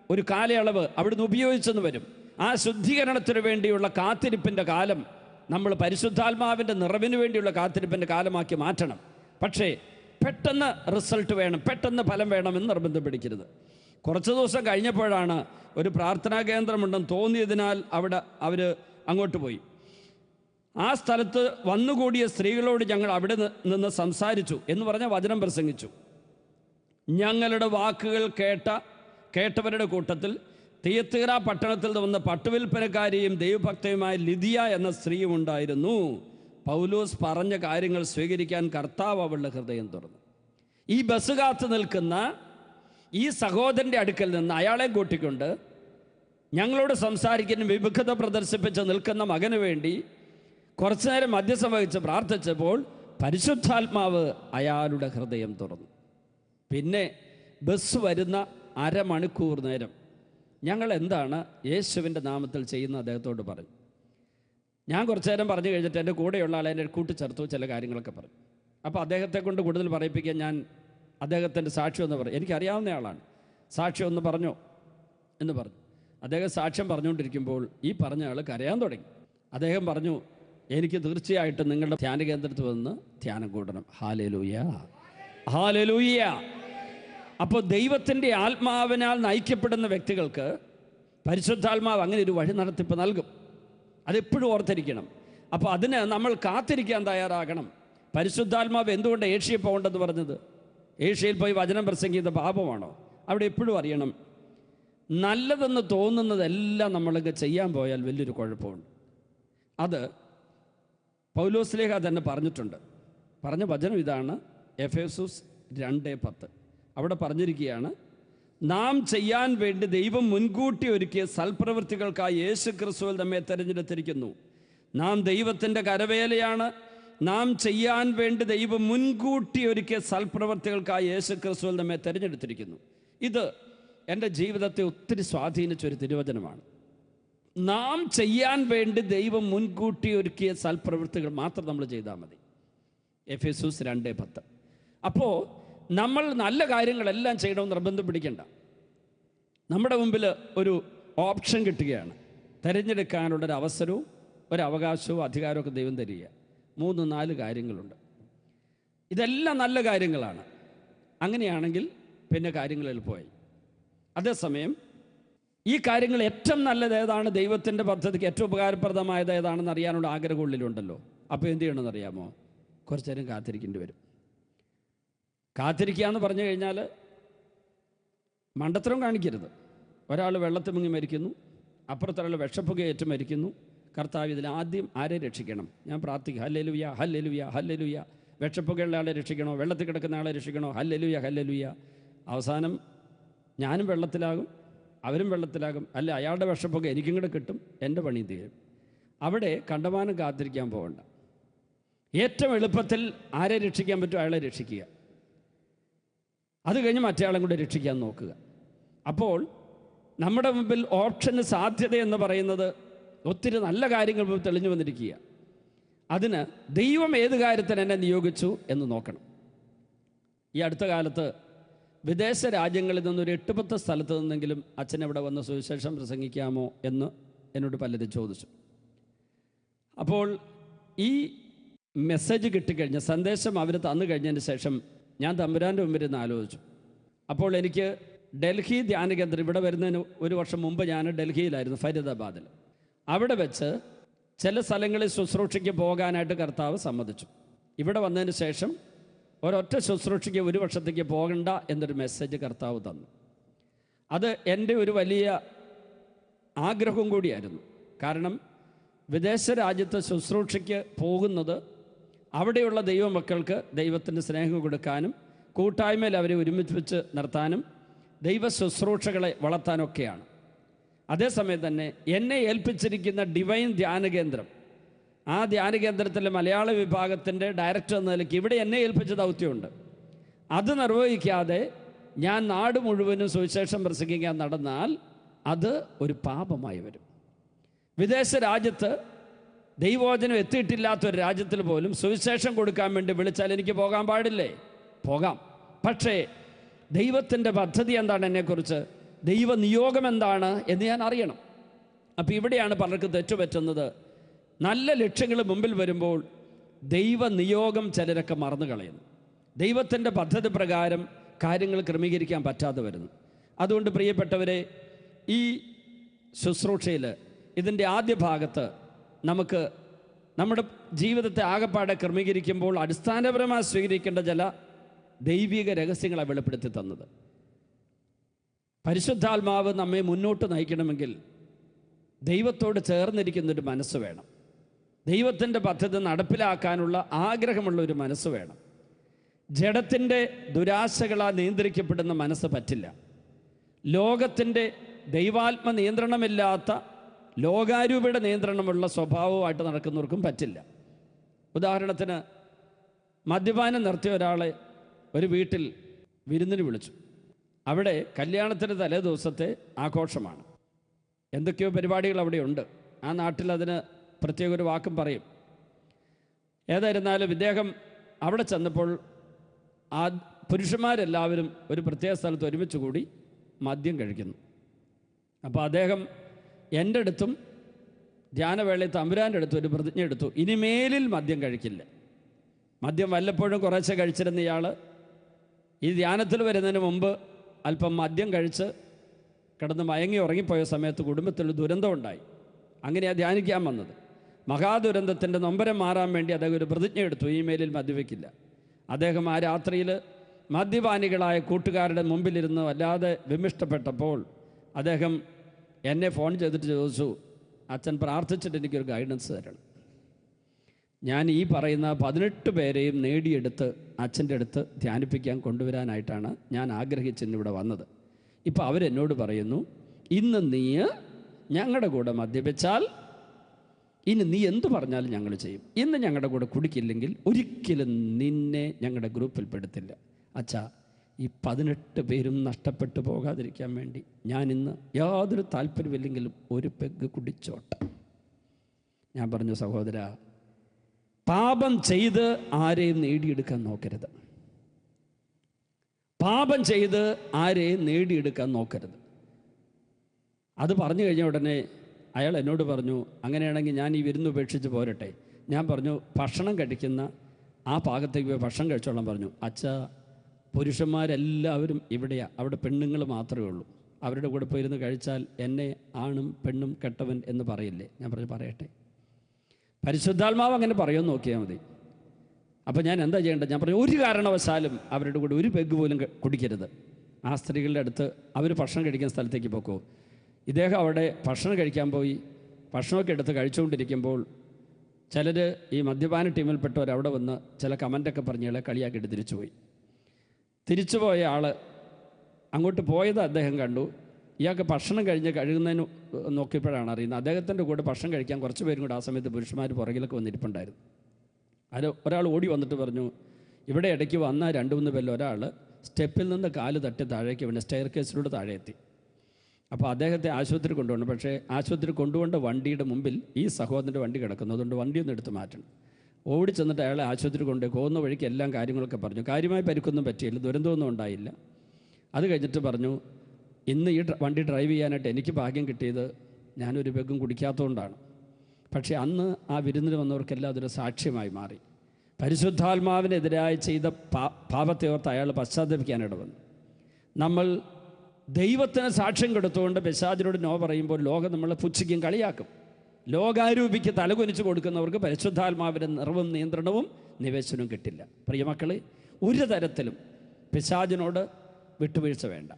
ഒരു കാലയളവ് അവിടുന്ന് ഉപയോഗിച്ചെന്ന് വരും. ആ ശുദ്ധീകരണത്തിന് വേണ്ടിയുള്ള കാത്തിരിപ്പിന്റെ കാലം നമ്മൾ പരിശുദ്ധാത്മാവിന്റെ നിറവിന് വേണ്ടിയുള്ള കാത്തിരിപ്പിന്റെ കാലമാക്കി മാറ്റണം. പക്ഷേ പെട്ടെന്ന് റിസൾട്ട് വേണം പെട്ടെന്ന് ഫലം വേണമെന്ന് നിർബന്ധം പിടിക്കരുത് കുറച്ച് ദിവസം കഴിഞ്ഞപ്പോഴാണ് ഒരു പ്രാർത്ഥനാ കേന്ദ്രമുണ്ടെന്ന് തോന്നിയതിനാൽ അവിടെ അവർ അങ്ങോട്ട് പോയി. ആ സ്ഥലത്ത് വന്നുകൂടിയ സ്ത്രീകളോട് ഞങ്ങൾ അവിടെ നിന്ന് സംസാരിച്ചു എന്ന് പറഞ്ഞാൽ വചനം പ്രസംഗിച്ചു. ഞങ്ങളുടെ വാക്കുകൾ കേട്ട കേട്ടവരുടെ കൂട്ടത്തിൽ തീയത്തീറ പട്ടണത്തിൽ വന്ന പട്ടുവിൽപ്പനക്കാരിയും ദൈവഭക്തയുമായ ലിതിയ എന്ന സ്ത്രീയും ഉണ്ടായിരുന്നു. പൗലോസ് പറഞ്ഞ കാര്യങ്ങൾ സ്വീകരിക്കാൻ കർത്താവ് അവളുടെ ഹൃദയം തുറന്നു. ഈ ബസ് കാത്തു നിൽക്കുന്ന ഈ സഹോദരന്റെ അടുക്കൽ നിന്ന് അയാളെ കൂട്ടിക്കൊണ്ട് ഞങ്ങളോട് സംസാരിക്കുന്ന വിമുഖത പ്രദർശിപ്പിച്ച് നിൽക്കുന്ന മകന് വേണ്ടി കുറച്ചു നേരം മദ്യസം വഹിച്ച് പ്രാർത്ഥിച്ചപ്പോൾ പരിശുദ്ധാത്മാവ് അയാളുടെ ഹൃദയം തുറന്നു. പിന്നെ ബസ് വരുന്ന അരമണിക്കൂർ നേരം. ഞങ്ങൾ എന്താണ് യേശുവിന്റെ നാമത്തിൽ ചെയ്യുന്ന അദ്ദേഹത്തോട് പറഞ്ഞു ഞാൻ കുറച്ചു നേരം പറഞ്ഞു കഴിഞ്ഞിട്ട് എന്റെ കൂടെയുള്ള ആളെ എന്നെ കൂട്ടിച്ചേർത്തു ചില കാര്യങ്ങളൊക്കെ പറഞ്ഞു അപ്പോൾ അദ്ദേഹത്തെ കൊണ്ട് കൂടുതൽ പറയിപ്പിക്കാൻ ഞാൻ അദ്ദേഹത്തിന്റെ സാക്ഷ്യം എന്ന് പറയും. എനിക്കറിയാവുന്ന ആളാണ്. സാക്ഷ്യം ഒന്ന് പറഞ്ഞോ? എന്ന് പറഞ്ഞു. അദ്ദേഹം സാക്ഷ്യം പറഞ്ഞുകൊണ്ടിരിക്കുമ്പോൾ ഈ പറഞ്ഞ ആൾ കരയാൻ തുടങ്ങി. അദ്ദേഹം പറഞ്ഞു എനിക്ക് തീർച്ചയായിട്ടും നിങ്ങളുടെ ധ്യാന കേന്ദ്രത്തിൽ വന്ന് ധ്യാനം കൂടണം. ഹാലലൂയ. ഹാലലൂയ. അപ്പോൾ ദൈവത്തിന്റെ ആത്മാവിനാൽ നയിക്കപ്പെടുന്ന വ്യക്തികൾക്ക് പരിശുദ്ധാത്മാവ് അങ്ങനെ ഒരു വഴി നടത്തിപ്പ് നൽകും. അതെപ്പോഴും ഓർത്തിരിക്കണം. അപ്പോൾ അതിന് നമ്മൾ കാത്തിരിക്കാൻ തയ്യാറാകണം. പരിശുദ്ധാത്മാവ് എന്തുകൊണ്ട് ഏഷ്യയിൽ പോകേണ്ടെന്ന് പറഞ്ഞത്? ഏഷ്യയിൽ പോയി വചനം പ്രസംഗിക്കുന്ന പാപമാണോ? അവിടെ എപ്പോഴും അറിയണം. നല്ലതെന്ന് തോന്നുന്നതെല്ലാം നമ്മൾക്ക് ചെയ്യാൻ പോയാൽ വലിയൊരു കുഴപ്പമുണ്ട്. അത് പൗലോസ്ലേഹ തന്നെ പറഞ്ഞിട്ടുണ്ട്. പറഞ്ഞ വചനം ഇതാണ് എഫേസുസ് രണ്ട് പത്ത്. അവിടെ പറഞ്ഞിരിക്കുകയാണ് നാം ചെയ്യാൻ വേണ്ടി ദൈവം മുൻകൂട്ടി ഒരുക്കിയ സൽപ്രവൃത്തികൾക്കായി യേശു ക്രിസ്തുവിൽ നമ്മെ തിരഞ്ഞെടുത്തിരിക്കുന്നു. നാം ദൈവത്തിന്റെ കരവേലയാണ്. നാം ചെയ്യാൻ വേണ്ടി ദൈവം മുൻകൂട്ടി ഒരുക്കിയ സൽപ്രവൃത്തികൾക്കായി യേശു ക്രിസ്തുവിൽ നമ്മെ തിരഞ്ഞെടുത്തിരിക്കുന്നു. ഇത് എന്റെ ജീവിതത്തെ ഒത്തിരി സ്വാധീനിച്ചൊരു തിരുവചനമാണ്. നാം ചെയ്യാൻ വേണ്ടി ദൈവം മുൻകൂട്ടി ഒരുക്കിയ സൽപ്രവൃത്തികൾ മാത്രം നമ്മൾ ചെയ്താൽ മതി. എഫ് എസൂസ് രണ്ട് പത്ത്. അപ്പോൾ നമ്മൾ നല്ല കാര്യങ്ങളെല്ലാം ചെയ്യണമെന്ന് നിർബന്ധം പിടിക്കണ്ട. നമ്മുടെ മുമ്പിൽ ഒരു ഓപ്ഷൻ കിട്ടുകയാണ്. തിരഞ്ഞെടുക്കാനുള്ള ഒരു അവസരവും ഒരു അവകാശവും അധികാരമൊക്കെ ദൈവം തരിക. മൂന്ന് നാല് കാര്യങ്ങളുണ്ട്. ഇതെല്ലാം നല്ല കാര്യങ്ങളാണ്. അങ്ങനെയാണെങ്കിൽ പിന്നെ കാര്യങ്ങൾ എളുപ്പമായി. അതേസമയം ഈ കാര്യങ്ങൾ ഏറ്റവും നല്ലത് ഏതാണ്? ദൈവത്തിന്റെ പദ്ധതിക്ക് ഏറ്റവും ഉപകാരപ്രദമായത് ഏതാണെന്ന് അറിയാനുള്ള ആഗ്രഹമുള്ളിലുണ്ടല്ലോ അപ്പോൾ എന്ത് ചെയ്യണമെന്ന് അറിയാമോ? കുറച്ചേരം കാത്തിരിക്കേണ്ടി വരും. കാത്തിരിക്കുക എന്ന് പറഞ്ഞു കഴിഞ്ഞാൽ മണ്ടത്തരം കാണിക്കരുത്. ഒരാൾ വെള്ളത്തിൽ മുങ്ങി മരിക്കുന്നു അപ്പുറത്തൊരാൾ വിഷപ്പുകയേറ്റ് മരിക്കുന്നു. കർത്താവ് ഇതിൽ ആദ്യം ആരെ രക്ഷിക്കണം? ഞാൻ പ്രാർത്ഥിക്കുക ഹല്ലലുയ ഹല്ലലുയ ഹല്ലലുയ. വിഷപ്പുകയുള്ള ആളെ രക്ഷിക്കണോ? വെള്ളത്തിൽ കിടക്കുന്ന ആളെ രക്ഷിക്കണോ? Hallelujah hallelujah. അവസാനം ഞാനും വെള്ളത്തിലാകും അവരും വെള്ളത്തിലാകും. അല്ല അയാളുടെ വിഷപ്പുക എനിക്കും കൂടെ കിട്ടും എന്റെ പണി തീരും. അവിടെ കണ്ടമാനം കാത്തിരിക്കാൻ പോകണ്ട. ഏറ്റവും എളുപ്പത്തിൽ ആരെ രക്ഷിക്കാൻ പറ്റുമോ അയാളെ രക്ഷിക്കുക. അത് കഴിഞ്ഞ് മറ്റേയാളെ കൂടെ രക്ഷിക്കാൻ നോക്കുക. അപ്പോൾ നമ്മുടെ മുമ്പിൽ ഓപ്ഷന് സാധ്യത എന്ന് പറയുന്നത് ഒത്തിരി നല്ല കാര്യങ്ങൾ തെളിഞ്ഞു വന്നിരിക്കുക അതിന് ദൈവം ഏത് കാര്യത്തിന് എന്നെ നിയോഗിച്ചു എന്ന് നോക്കണം. ഈ അടുത്ത കാലത്ത് വിദേശ രാജ്യങ്ങളിൽ നിന്നൊരു എട്ട് പത്ത് സ്ഥലത്ത് നിന്നെങ്കിലും അച്ഛൻ ഇവിടെ വന്ന് സുവിശേഷം പ്രസംഗിക്കാമോ എന്ന് എന്നോട് പലരും ചോദിച്ചു. അപ്പോൾ ഈ മെസ്സേജ് കിട്ടിക്കഴിഞ്ഞ സന്ദേശം അവർ തന്നു കഴിഞ്ഞതിന് ശേഷം ഞാൻ തമ്പുരാന്റെ മുമ്പിൽ നിന്ന് ആലോചിച്ചു. അപ്പോൾ എനിക്ക് ഡൽഹി ധ്യാന കേന്ദ്രം ഇവിടെ വരുന്നതിന് ഒരു വർഷം മുമ്പ് ഞാൻ ഡൽഹിയിലായിരുന്നു ഫരീദാബാദിൽ. അവിടെ വെച്ച് ചില സ്ഥലങ്ങളിൽ ശുശ്രൂഷയ്ക്ക് പോകാനായിട്ട് കർത്താവ് സമ്മതിച്ചു. ഇവിടെ വന്നതിന് ശേഷം ഒരൊറ്റ ശുശ്രൂഷയ്ക്ക് ഒരു വർഷത്തേക്ക് പോകണ്ട എന്നൊരു മെസ്സേജ് കർത്താവ് തന്നു. അത് എന്റെ ഒരു വലിയ ആഗ്രഹം കൂടിയായിരുന്നു. കാരണം വിദേശ രാജ്യത്ത് ശുശ്രൂഷയ്ക്ക് പോകുന്നത് അവിടെയുള്ള ദൈവമക്കൾക്ക് ദൈവത്തിന്റെ സ്നേഹം കൊടുക്കാനും കൂട്ടായ്മയിൽ അവരെ ഒരുമിച്ച് നിർത്താനും ദൈവ ശുശ്രൂഷകളെ വളർത്താനൊക്കെയാണ്. അതേസമയം തന്നെ എന്നെ ഏൽപ്പിച്ചിരിക്കുന്ന ഡിവൈൻ ധ്യാന കേന്ദ്രം ആ ധ്യാന കേന്ദ്രത്തിലെ മലയാള വിഭാഗത്തിന്റെ ഡയറക്ടർ എന്ന നിലയ്ക്ക് ഇവിടെ എന്നെ ഏൽപ്പിച്ച ദൗത്യമുണ്ട്. അത് നിർവഹിക്കാതെ ഞാൻ നാട് മുഴുവനും സുവിശേഷം പ്രസംഗിക്കാൻ നടന്നാൽ അത് ഒരു പാപമായി വരും. വിദേശ രാജ്യത്ത് ദൈവവചനം എത്തിയിട്ടില്ലാത്ത ഒരു രാജ്യത്തിൽ പോലും സുവിശേഷം കൊടുക്കാൻ വേണ്ടി വിളിച്ചാൽ എനിക്ക് പോകാൻ പാടില്ലേ? പോകാം. പക്ഷേ ദൈവത്തിന്റെ പദ്ധതി എന്താണ് എന്നെക്കുറിച്ച്? ദൈവ നിയോഗം എന്താണ് എന്ന് ഞാൻ അറിയണം. അപ്പോൾ ഇവിടെയാണ് പലർക്കും തെറ്റുപറ്റുന്നത്. നല്ല ലക്ഷ്യങ്ങൾ മുമ്പിൽ വരുമ്പോൾ ദൈവ നിയോഗം ചിലരൊക്കെ മറന്നു കളയുന്നു. ദൈവത്തിന്റെ പദ്ധതി പ്രകാരം കാര്യങ്ങൾ ക്രമീകരിക്കാൻ പറ്റാതെ വരുന്നു. അതുകൊണ്ട് പ്രിയപ്പെട്ടവരെ ഈ ശുശ്രൂഷയിൽ ഇതിന്റെ ആദ്യ ഭാഗത്ത് നമുക്ക് നമ്മുടെ ജീവിതത്തെ ആകപ്പാടെ ക്രമീകരിക്കുമ്പോൾ അടിസ്ഥാനപരമായി സ്വീകരിക്കേണ്ട ചില ദൈവിക രഹസ്യങ്ങളെ വെളിപ്പെടുത്തി തന്നത്. പരിശുദ്ധാത്മാവ് നമ്മെ മുന്നോട്ട് നയിക്കണമെങ്കിൽ ദൈവത്തോട് ചേർന്നിരിക്കുന്നൊരു മനസ്സ് വേണം. ദൈവത്തിന്റെ പദ്ധതി നടപ്പിലാക്കാനുള്ള ആഗ്രഹമുള്ള ഒരു മനസ്സ് വേണം. ജഡത്തിന്റെ ദുരാശകളാൽ നിയന്ത്രിക്കപ്പെടുന്ന മനസ്സ് പറ്റില്ല. ലോകത്തിന്റെ ദൈവാത്മ നിയന്ത്രണമില്ലാത്ത ലോകാരൂപയുടെ നിയന്ത്രണമുള്ള സ്വഭാവമായിട്ട് നടക്കുന്നവർക്കും പറ്റില്ല. ഉദാഹരണത്തിന് മദ്യപാനം നിർത്തിയ ഒരാളെ ഒരു വീട്ടിൽ വിരുന്നിന് വിളിച്ചു. അവിടെ കല്യാണത്തിന്റെ തലേ ദിവസത്തെ ആഘോഷമാണ്. എന്തൊക്കെയോ പരിപാടികൾ അവിടെ ഉണ്ട്. ആ നാട്ടിൽ അതിന് പ്രത്യേക ഒരു വാക്കും പറയും. ഏതായിരുന്നാലും ഇദ്ദേഹം അവിടെ ചെന്നപ്പോൾ ആ പുരുഷന്മാരെല്ലാവരും ഒരു പ്രത്യേക സ്ഥലത്ത് ഒരുമിച്ച് കൂടി മദ്യം കഴിക്കുന്നു. അപ്പോൾ അദ്ദേഹം എന്റെ അടുത്തും ധ്യാനവേളയിൽ തമ്പുരാന്റെ അടുത്തും ഒരു പ്രതിജ്ഞ എടുത്തു. ഇനിമേലിൽ മദ്യം കഴിക്കില്ല. മദ്യം വല്ലപ്പോഴും കുറേശ്ശെ കഴിച്ചിരുന്ന ഇയാൾ ഈ ധ്യാനത്തിൽ വരുന്നതിന് മുമ്പ് അല്പം മദ്യം കഴിച്ച് കിടന്ന് മയങ്ങി ഉറങ്ങിപ്പോയ സമയത്ത് കുടുംബത്തിൽ ദുരന്തമുണ്ടായി അങ്ങനെയാണ് ധ്യാനിക്കാൻ വന്നത്. മഹാദുരന്തത്തിന്റെ നൊമ്പരം മാറാൻ വേണ്ടി അദ്ദേഹം ഒരു പ്രതിജ്ഞ എടുത്തു. ഈ മേലിൽ മദ്യവെക്കില്ല അദ്ദേഹം ആ രാത്രിയിൽ മദ്യപാനികളായ കൂട്ടുകാരുടെ മുമ്പിലിരുന്ന് വല്ലാതെ വിമിഷ്ടപ്പെട്ടപ്പോൾ അദ്ദേഹം എന്നെ ഫോൺ ചെയ്തിട്ട് ചോദിച്ചു അച്ഛൻ പ്രാർത്ഥിച്ചിട്ട് എനിക്കൊരു ഗൈഡൻസ് തരണം. ഞാൻ ഈ പറയുന്ന പതിനെട്ട് പേരെയും നേടിയെടുത്ത് അച്ഛന്റെ അടുത്ത് ധ്യാനിപ്പിക്കാൻ കൊണ്ടുവരാനായിട്ടാണ് ഞാൻ ആഗ്രഹിച്ചിന്ന് ഇവിടെ വന്നത്. ഇപ്പോൾ അവരെന്നോട് പറയുന്നു ഇന്ന് നീ ഞങ്ങളുടെ കൂടെ മദ്യപിച്ചാൽ ഇനി നീ എന്ത് പറഞ്ഞാലും ഞങ്ങൾ ചെയ്യും. ഇന്ന് ഞങ്ങളുടെ കൂടെ കുടിക്കില്ലെങ്കിൽ ഒരിക്കലും നിന്നെ ഞങ്ങളുടെ ഗ്രൂപ്പിൽ പെടുത്തില്ല. അച്ഛാ ഈ പതിനെട്ട് പേരും നഷ്ടപ്പെട്ടു പോകാതിരിക്കാൻ വേണ്ടി ഞാൻ ഇന്ന് യാതൊരു താല്പര്യമില്ലെങ്കിലും ഒരു പെഗ് കുടിച്ചോട്ടെ. ഞാൻ പറഞ്ഞു സഹോദര പാപം ചെയ്ത് ആരെയും നേടിയെടുക്കാൻ നോക്കരുത്. പാപം ചെയ്ത് ആരെയും നേടിയെടുക്കാൻ നോക്കരുത്. അത് പറഞ്ഞു കഴിഞ്ഞ ഉടനെ അയാൾ എന്നോട് പറഞ്ഞു അങ്ങനെയാണെങ്കിൽ ഞാൻ ഈ വിരുന്ന് ഉപേക്ഷിച്ച് പോരട്ടെ. ഞാൻ പറഞ്ഞു ഭക്ഷണം കഴിക്കുന്ന ആ പാകത്തേക്ക് പോയി ഭക്ഷണം കഴിച്ചോളാൻ പറഞ്ഞു. അച്ഛ പുരുഷന്മാരെല്ലാവരും ഇവിടെയാണ് അവിടെ പെണ്ണുങ്ങൾ മാത്രമേ ഉള്ളൂ. അവരുടെ കൂടെ പോയിരുന്ന് കഴിച്ചാൽ എന്നെ ആണും പെണ്ണും കെട്ടവൻ എന്ന് പറയില്ലേ? ഞാൻ പറഞ്ഞു പറയട്ടെ. പരിശുദ്ധാത്മാവ് അങ്ങനെ പറയുമെന്ന് നോക്കിയാൽ മതി. അപ്പോൾ ഞാൻ എന്താ ചെയ്യേണ്ടത്? ഞാൻ പറഞ്ഞു ഒരു കാരണവശാലും അവരുടെ കൂടെ ഒരു പെഗ് പോലും കുടിക്കരുത്. ആ സ്ത്രീകളുടെ അടുത്ത് അവർ ഭക്ഷണം കഴിക്കുന്ന സ്ഥലത്തേക്ക് പോക്കോ. ഇദ്ദേഹം അവിടെ ഭക്ഷണം കഴിക്കാൻ പോയി. ഭക്ഷണമൊക്കെ എടുത്ത് കഴിച്ചുകൊണ്ടിരിക്കുമ്പോൾ ചിലർ ഈ മദ്യപാന ടീമിൽപ്പെട്ടവർ അവിടെ വന്ന് ചില കമന്റൊക്കെ പറഞ്ഞ് കളിയാക്കിയിട്ട് തിരിച്ചുപോയി. തിരിച്ചുപോയ ആൾ അങ്ങോട്ട് പോയത് അദ്ദേഹം കണ്ടു. ഇയാൾക്ക് ഭക്ഷണം കഴിഞ്ഞ് കഴുകുന്നതിന് നോക്കിയപ്പോഴാണ് അറിയുന്നത്. അദ്ദേഹത്തിന്റെ കൂടെ ഭക്ഷണം കഴിക്കാൻ കുറച്ച് പേരും കൂടെ ആ സമയത്ത് പുരുഷന്മാർ പുറകിലൊക്കെ വന്നിരിപ്പുണ്ടായിരുന്നു അത് ഒരാൾ ഓടി വന്നിട്ട് പറഞ്ഞു ഇവിടെ ഇടയ്ക്ക് വന്ന രണ്ട് മൂന്ന് പേരിൽ ഒരാൾ സ്റ്റെപ്പിൽ നിന്ന് കാൽ തട്ടി താഴേക്ക് വീണ് സ്റ്റെയർ കേസിലൂടെ താഴെ എത്തി. അപ്പോൾ അദ്ദേഹത്തെ ആശുപത്രി കൊണ്ടുപോകണം പക്ഷേ ആശുപത്രി കൊണ്ടുപോകേണ്ട വണ്ടിയുടെ മുമ്പിൽ ഈ സഹോദരന്റെ വണ്ടി കിടക്കുന്നു. അതുകൊണ്ട് വണ്ടി ഒന്ന് എടുത്ത് മാറ്റണം. ഓടി ചെന്നിട്ട് അയാളെ ആശുപത്രി കൊണ്ട് പോകുന്ന വഴിക്ക് എല്ലാം കാര്യങ്ങളൊക്കെ പറഞ്ഞു. കാര്യമായി പരിക്കൊന്നും പറ്റിയില്ല ദുരന്തമൊന്നും ഉണ്ടായില്ല. അത് കഴിഞ്ഞിട്ട് പറഞ്ഞു ഇന്ന് ഈ വണ്ടി ഡ്രൈവ് ചെയ്യാനായിട്ട് എനിക്ക് ഭാഗ്യം കിട്ടിയത് ഞാനൊരു ബെഗും കുടിക്കാത്തതുകൊണ്ടാണ്. പക്ഷേ അന്ന് ആ വിരുന്നിന് വന്നവർക്കെല്ലാം അതൊരു സാക്ഷ്യമായി മാറി. പരിശുദ്ധാത്മാവിനെതിരായി ചെയ്ത പാ പാപത്തെ ഓർത്ത് അയാൾ പശ്ചാത്തലപ്പിക്കാനിട വന്നു നമ്മൾ ദൈവത്തിന് സാക്ഷ്യം കൊടുത്തുകൊണ്ട് പിശാചിനോട് നോ പറയുമ്പോൾ ലോകം നമ്മളെ പുച്ഛിക്കും കളിയാക്കും. ലോകാരൂപിക്ക് തലകുനിച്ച് കൊടുക്കുന്നവർക്ക് പരിശുദ്ധാത്മാവിന്റെ നിറവും നിയന്ത്രണവും നിവേശനവും കിട്ടില്ല. പ്രിയമക്കളെ ഒരു തരത്തിലും പിശാചിനോട് വിട്ടുവീഴ്ച വേണ്ട.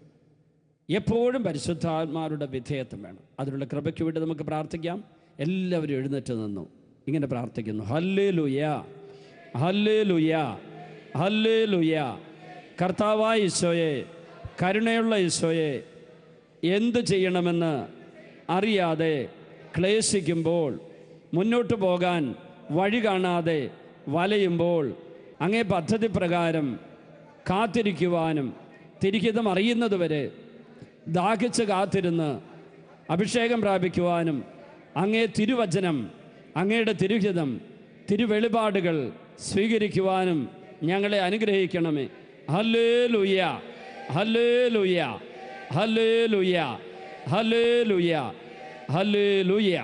എപ്പോഴും പരിശുദ്ധാത്മാരുടെ വിധേയത്വം വേണം. അതിനുള്ള കൃപയ്ക്ക് വേണ്ടി നമുക്ക് പ്രാർത്ഥിക്കാം. എല്ലാവരും എഴുന്നേറ്റ് നിന്നു. ഇങ്ങനെ പ്രാർത്ഥിക്കുന്നു. ഹല്ലേ ലുയ ഹല്ലേ ലുയ ഹല്ലേ ലുയ കർത്താവായ ഈശോയെ കരുണയുള്ള ഈശോയെ എന്തു ചെയ്യണമെന്ന് അറിയാതെ ക്ലേശിക്കുമ്പോൾ മുന്നോട്ട് പോകാൻ വഴി കാണാതെ വലയുമ്പോൾ അങ്ങേ പദ്ധതി പ്രകാരം കാത്തിരിക്കുവാനും തിരിഹിതം അറിയുന്നതുവരെ ദാഹിച്ച് കാത്തിരുന്ന് അഭിഷേകം പ്രാപിക്കുവാനും അങ്ങേ തിരുവചനം അങ്ങയുടെ തിരുഹിതം തിരുവെളിപാടുകൾ സ്വീകരിക്കുവാനും ഞങ്ങളെ അനുഗ്രഹിക്കണമേ. ഹലേ ലുയ്യ ഹലേ ലുയ്യ ഹലേ ലുയ്യ ഹലേ ലുയ്യ ഹല്ലേ ലുയ്യ